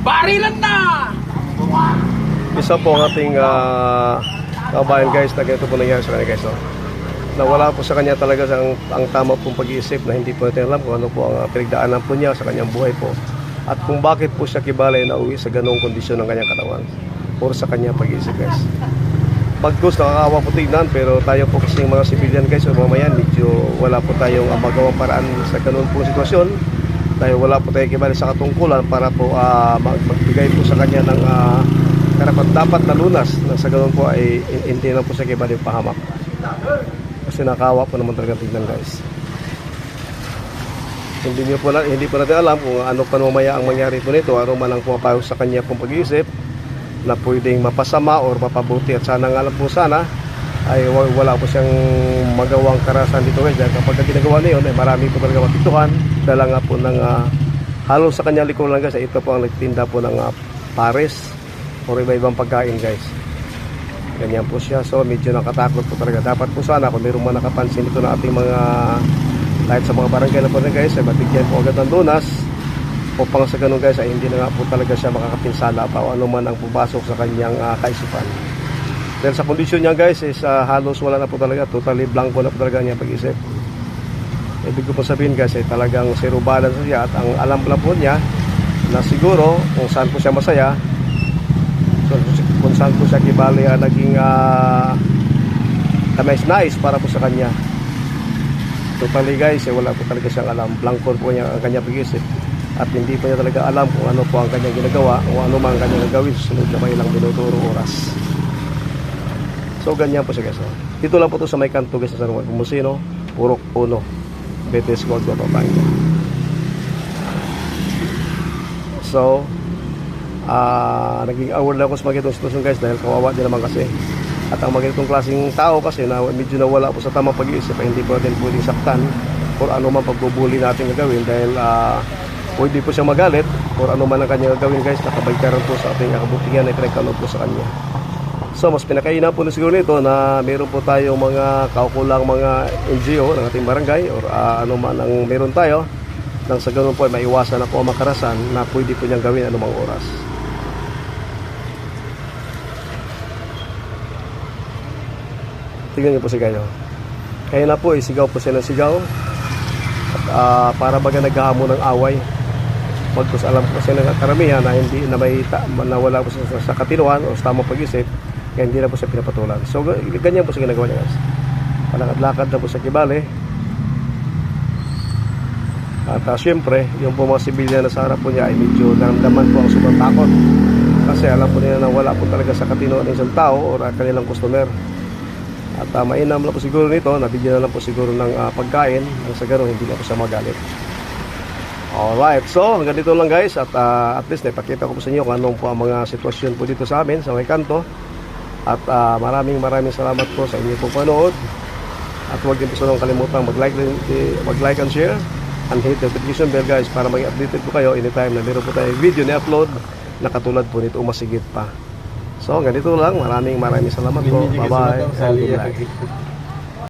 Barilan na! Isa po ang ating uh, kabayan guys na ganito po nangyari sa kanya guys. No? Na wala po sa kanya talaga ang, ang tama pong pag-iisip na hindi po natin alam kung ano po ang uh, pinagdaanan po niya sa kanyang buhay po. At kung bakit po siya kibalay na uwi sa ganong kondisyon ng kanyang katawan. Puro sa kanyang pag-iisip guys. Pagkus nakakawa po tignan pero tayo po kasi mga civilian guys o mamayan medyo wala po tayong magawang paraan sa ganun po sitwasyon dahil wala po tayong kibali sa katungkulan para po uh, mag- magbigay po sa kanya ng uh, karapat dapat na lunas na sa ganun po ay hin- hindi na po siya kibali pahamak. Kasi nakawa po naman talaga tignan guys. Hindi niyo po na, hindi po natin alam kung ano pa mamaya ang mangyari po nito. Ano man ang pumapayo sa kanya pong pag-iisip na pwedeng mapasama or mapabuti. At sana nga lang po sana ay wa- wala po siyang magawang karasan dito guys dahil kapag ginagawa niya yun ay marami po talaga mapituhan. Dala nga po ng ah, halos sa kanyang likuran guys. Ay ito po ang nagtinda po ng ah, pares or iba-ibang pagkain guys. Ganyan po siya. So medyo nakatakot po talaga. Dapat po sana kung mayroong man nakapansin dito na ating mga kahit sa mga barangay na po rin guys ay matigyan po agad ng lunas. Upang sa ganun guys ay hindi na nga po talaga siya makakapinsala pa o ano man ang pumasok sa kanyang ah, kaisipan dahil sa kondisyon niya guys is ah, halos wala na po talaga. Totally blanco na po talaga niya pag-isip. Ibig ko po sabihin guys ay talagang zero balance siya. At ang alam lang po niya na siguro kung saan po siya masaya so, kung saan po siya kibali ah, naging uh, kamais-nais para po sa kanya. Totally guys eh, wala po talaga siyang alam. Blanco po niya ang kanya pag-isip. At hindi po niya talaga alam kung ano po ang kanyang ginagawa o ano man ang kanyang gagawin. Sa sunod na ilang minuto o oras so ganyan po siya guys oh. dito lang po to sa may kanto guys sa San Juan Pumusino Purok Uno. Betes Gold Pampanga so ah naging award lang ako sa mga sitwasyon guys dahil kawawa din naman kasi. At ang mga ganitong klaseng tao kasi na medyo nawala po sa tamang pag-iisip ay hindi po natin pwedeng saktan or ano man pagbubuli natin gagawin dahil ah pwede po siya magalit or ano man ang kanya gagawin guys nakabaligtaran po sa ating kabutihan na pinagkaloob po sa kanya so mas pinakaina po na siguro nito na meron po tayong mga kaukulang mga NGO ng ating barangay or ah, ano man ang meron tayo nang sa ganun po ay maiwasan na po ang makarasan na pwede po niyang gawin anumang oras. Tingnan niyo po si Gayo kaya na po eh, sigaw po siya ng sigaw. At ah, para baga naghahamon ng away. Pagkus alam ko kasi ng karamihan na hindi na may na wala po sa, sa katinuan o sa tamang pag-isip kaya hindi na po siya pinapatulan. So ga- ganyan po siya ginagawa niya guys. Palakad-lakad na po sa kibali. At uh, syempre yung po mga sibilyan na sa harap po niya ay medyo naramdaman po ang sobrang takot. Kasi alam po nila na wala po talaga sa katinuan ng isang tao o kanilang customer. At uh, mainam lang po siguro nito, nabigyan na lang po siguro ng ah, pagkain. Nang sa gano'n hindi na po siya magalit. Alright, so hanggang dito lang guys. At ah, at least naipakita ko po sa inyo kung anong po ang mga sitwasyon po dito sa amin sa may kanto. At ah, maraming maraming salamat po sa inyo po panood. At huwag din po sa kalimutan mag-like, mag-like and share and hit the notification bell guys para maging updated po kayo anytime na meron po tayong video na upload na katulad po nito umasigit pa. So, ganito lang. Maraming maraming salamat po. Bye-bye. and good luck.